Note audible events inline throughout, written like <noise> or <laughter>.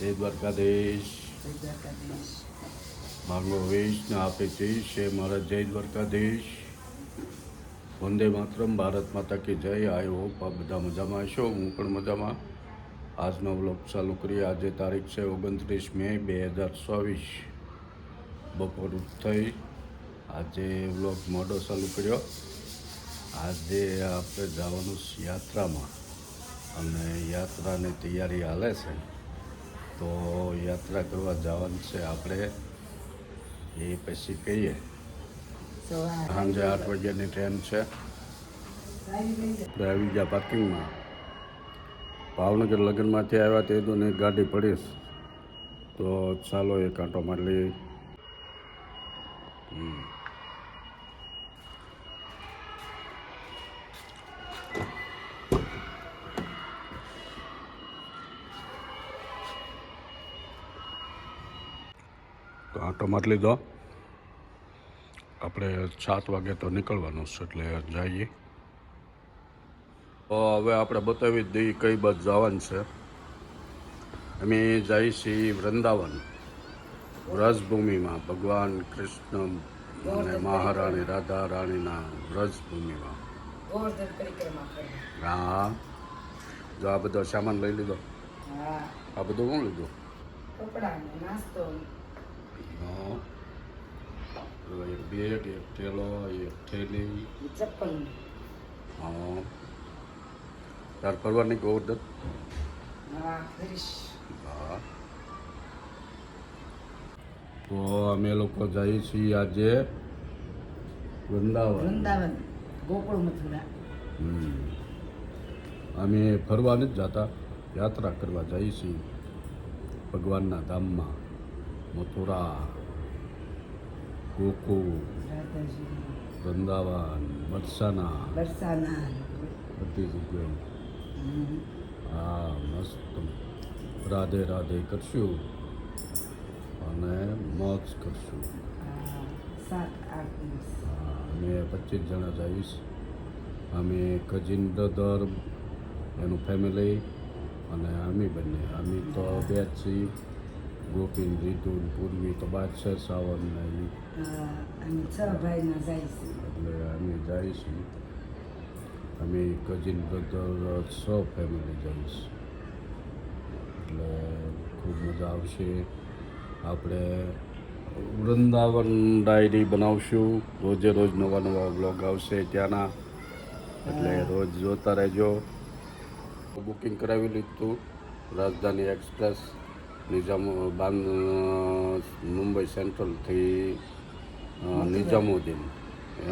જય દ્વારકાધીશ. મારું વેશને આપે જઈશ છે મારા જય દ્વારકાધીશ. વંદે માતરમ ભારત માતા કે જય. આઈ હોપ આ બધા મજામાં છો હું પણ મજામાં. આજનો વ્લોગ ચાલુ કરીએ. આજે તારીખ છે ઓગણત્રીસ મે બે હજાર ચોવીસ. બપોર થઈ. આજે વ્લોગ મોડો ચાલુ કર્યો. આજે આપણે જવાનું યાત્રામાં. અને યાત્રાની તૈયારી હાલે છે. તો યાત્રા કરવા જવાનું છે આપણે. એ પછી કહીએ. સાંજે આઠ વાગ્યાની ટ્રેન છે. આવી ગયા પાર્કિંગમાં ભાવનગર લગ્નમાંથી આવ્યા તે તો એક ગાડી પડીશ. તો ચાલો એક આંટો મારી લઈએ. હમ. આંટો મારી લીધો. આપણે સાત વાગે તો નીકળવાનું છે એટલે જઈએ. હવે આપણે બતાવી દઈએ કઈ બાજુ જવાનું છે. અમે જઈએ છીએ વૃંદાવન. વ્રજભૂમિમાં ભગવાન કૃષ્ણ અને મહારાણી રાધા રાણીના વ્રજભૂમિમાં. હા. જો આ બધો સામાન લઈ લીધો. આ બધું કોણ લીધું? કપડાં નાસ્તો. પેલો એક બેગ એક થેલો એક થેલી ચપ્પલ હા તાર ફરવાની ગોવર્ધન હા હા તો અમે લોકો જઈએ છીએ આજે વૃંદાવન વૃંદાવન ગોકુળ મથુરા અમે ફરવા નથી જતા યાત્રા કરવા જઈએ છીએ ભગવાનના ધામમાં મથુરા ગોકુળ વૃંદાવન બરસાના. બરસાના. બધી જગ્યાએ. હા મસ્ત. રાધે રાધે કરશું. અને મોજ કરશું. અમે પચીસ જણા જઈશ અમે કઝિન બ્રધર એનું ફેમિલી અને અમે બંને. અમે તો બે જ છીએ. ગોપીન રીતુ ને પૂર્વી તો બાદ છે સાવન ને ઈ. હા, અમે છ ભાઈના જાય એટલે અમે જઈશું અમે કજિન બ્રધર છ ફેમિલી જઈશ એટલે ખૂબ મજા આવશે આપણે વૃંદાવન ડાયરી બનાવશું રોજે રોજ નવા નવા બ્લોગ આવશે ત્યાંના એટલે રોજ જોતા રહેજો બુકિંગ કરાવી લીધું રાજધાની એક્સપ્રેસ નિઝામ બાન મુંબઈ સેન્ટ્રલથી નિઝામુદ્દીન.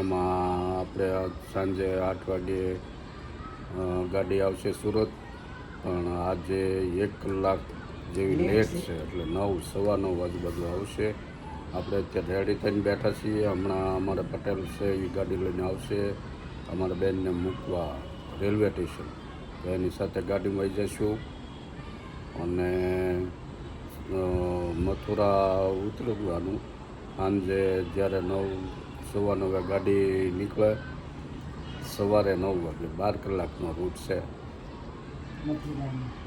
એમાં આપણે સાંજે આઠ વાગે ગાડી આવશે સુરત. પણ આજે એક કલાક જેવી લેટ છે. એટલે નવ સવા નવ આજુબાજુ આવશે. આપણે અત્યારે રેડી થઈને બેઠા છીએ. હમણાં અમારે પટેલ છે એ ગાડી લઈને આવશે. અમારા બેનને મૂકવા રેલવે સ્ટેશન. એની સાથે ગાડીમાં આવી જઈશું. અને મથુરા ઉતરવાનું સાંજે જ્યારે નવ સવા નવે ગાડી નીકળે સવારે નવ વાગે બાર કલાકનો રૂટ છે.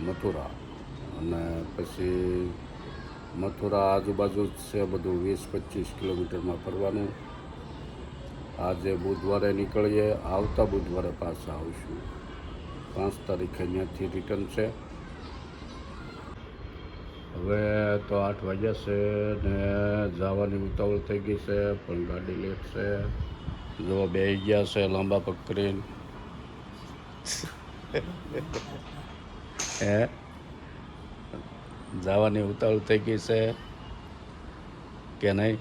મથુરા. અને પછી મથુરા આજુબાજુ જ છે બધું વીસ પચીસ કિલોમીટરમાં ફરવાનું. આજે બુધવારે નીકળીએ આવતા બુધવારે પાછા આવશું. પાંચ તારીખે અહીંયાથી રિટર્ન છે. હવે તો આઠ વાગ્યા છે ને જવાની ઉતાવળ થઈ ગઈ છે, પણ ગાડી લેટ છે. જો બે ગયા છે લાંબા પગ કરીને. હે? જવાની ઉતાવળ થઈ ગઈ છે કે નહીં?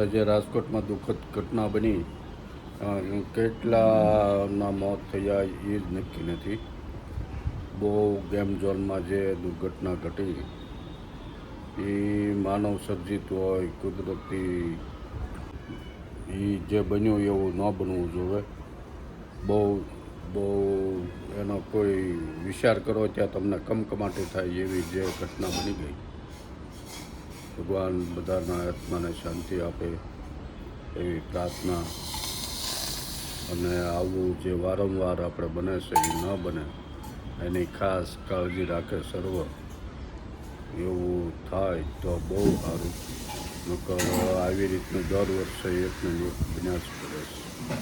આજે રાજકોટમાં દુઃખદ ઘટના બની. કેટલાના મોત થયા એ જ નક્કી નથી. બહુ ગેમ ઝોનમાં જે દુર્ઘટના ઘટી, એ માનવ સર્જિત હોય, કુદરતી, એ જે બન્યું એવું ન બનવું જોઈએ. બહુ બહુ એનો કોઈ વિચાર કરો ત્યાં તમને કમકમાટી થાય એવી જે ઘટના બની ગઈ. ભગવાન બધાના આત્માને શાંતિ આપે એવી પ્રાર્થના. અને આવું જે વારંવાર આપણે બને છે એ ન બને. એની ખાસ કાળજી રાખે સર્વ. એવું થાય તો બહુ સારું. નકર આવી રીતનું દર વર્ષે એકને એક વિનાશ કરે છે.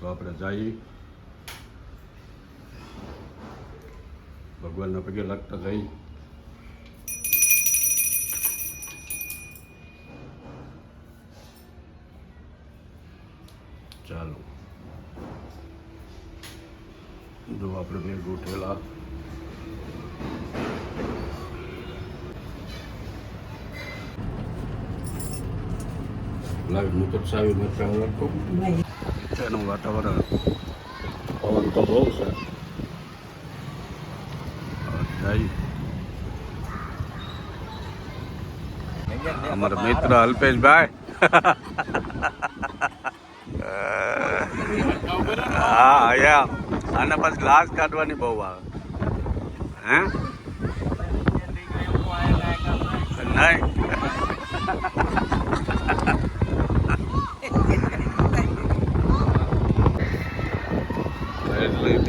તો આપણે જઈએ. ભગવાનના પગે લાગતા જઈ ચાલો. જો આપણે બે ગોઠેલા સાવી એનું વાતાવરણ પવન તો બહુ છે. અમારા મિત્ર અલ્પેશભાઈ. <laughs> હા અહીંયા. આને પછી ગ્લાસ કાઢવાની બહુ આવે. હે? નહીં.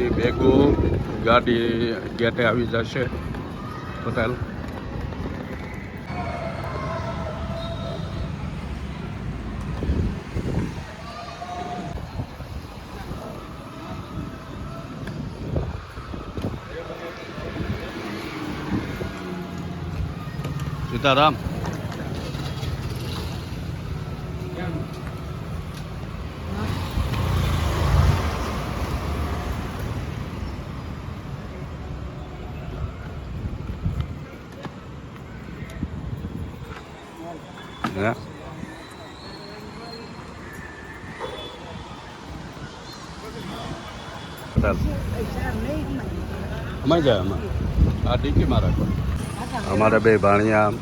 ભેગું ગાડી ગેટે આવી જશે. પટેલ. સીતારામ હે પટેલ અમારે જાય અમારે આ ડીકી માં રાખો અમારા બે ભાણિયા.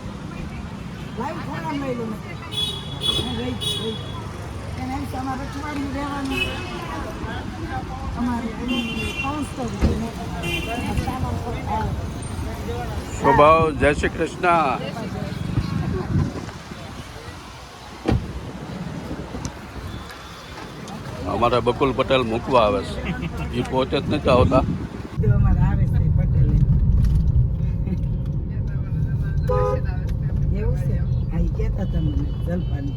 સ્વભાવ જય શ્રી કૃષ્ણ. અમારા બકુલ પટેલ મૂકવા આવે છે. એ પોતે જ નથી આવતા તો અમારે આવે છે પટેલે એવું છે આ ઈ કહેતા હતા મને જલપાની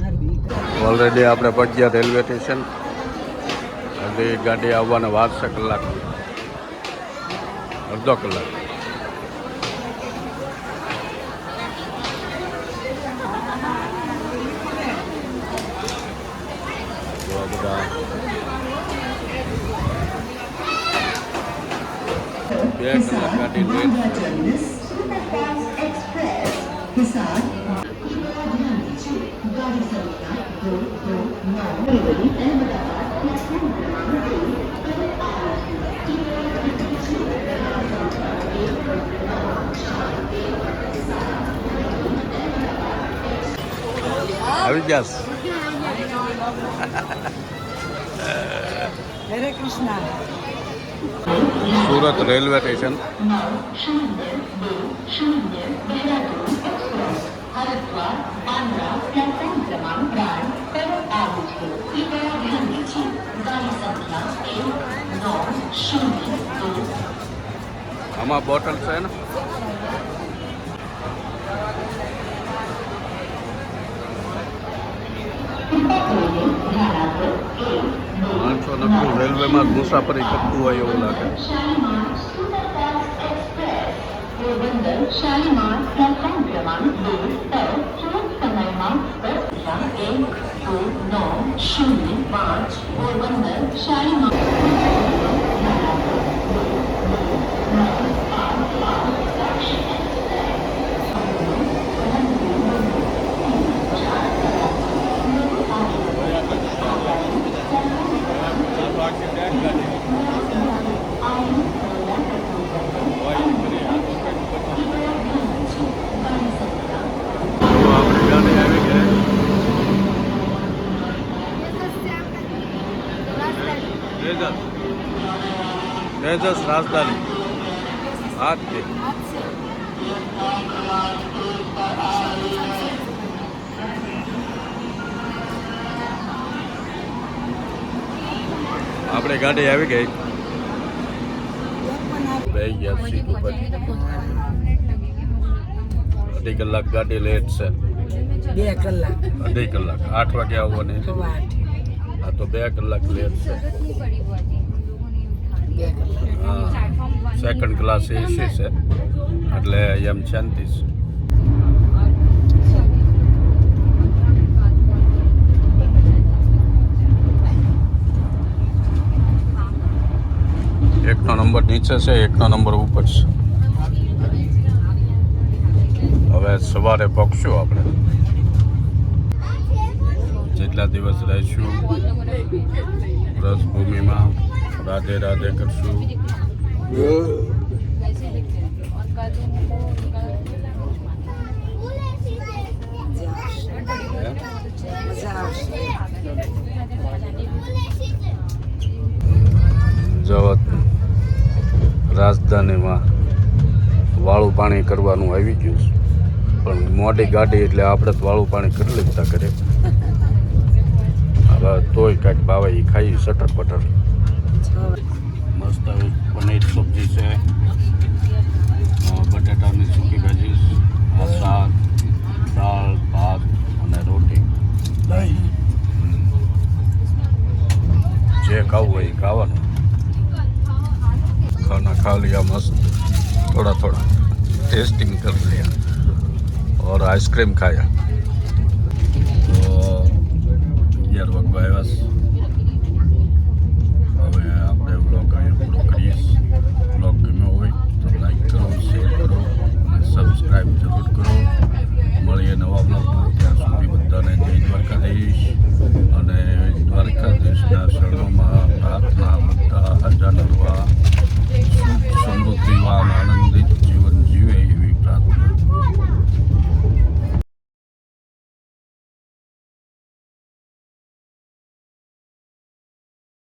હારવી ઓલરેડી આપણે પગ્યા રેલવે સ્ટેશન હજી ગાડી આવવાના વાર કલાક. અડધો કલાક. બે કલાક ગાડી late Arayacağız. Hare Krishna. Surat railway station છે. આવી ગયા છે. સંખ્યા એક નવ શૂન્ય દો આમાં બોટલ છે ને પાંચસો નકરું રેલવેમાં મુસાફરી કરતું હોય એવું લાગે મીટર શાલીમાર પ્લેટફોર્મ ક્રમાંક બે પર થોડોક સમયમાં એક દો નવ, શૂન્ય, પાંચ, પોરબંદર, શાલીમાર. તેજસ રાજધાની. આજથી આપણે ગાડી આવી ગઈ. બેસી ગયા સીટ ઉપર. અઢી કલાક ગાડી લેટ છે. બે કલાક. અઢી કલાક. આઠ વાગે આવવાની. આ તો બે કલાક લેટ છે. બે સેકન્ડ ક્લાસ એસી છે એટલે એમ શાંતિ છે એકનો નંબર નીચે છે, એકનો નંબર ઉપર છે. હવે સવારે પગશું આપણે. જેટલા દિવસ રહીશું, રસભૂમિમાં રાધે રાધે કરશું. રાજધાનીમાં વાળું પાણી કરવાનું આવી ગયું છે. પણ મોટી ગાડી એટલે આપણે તો વાળું પાણી કરી લેતા કરે હવે તોય કાંઈક બાવા એ ખાઈ સટર પટર મસ્ત પનીર સબ્જી છે. બટાટાની સૂકી ભાજી શાક દાળ, ભાત અને રોટી. દહીં જે ખાવું હોય એ ખાવાનું. ખાના ખા લિયા મસ્ત થોડા થોડા ટેસ્ટિંગ કરી લિયા ઓર આઈસ્ક્રીમ ખાયા. તો યાર વગવા આવ્યા drive a good ground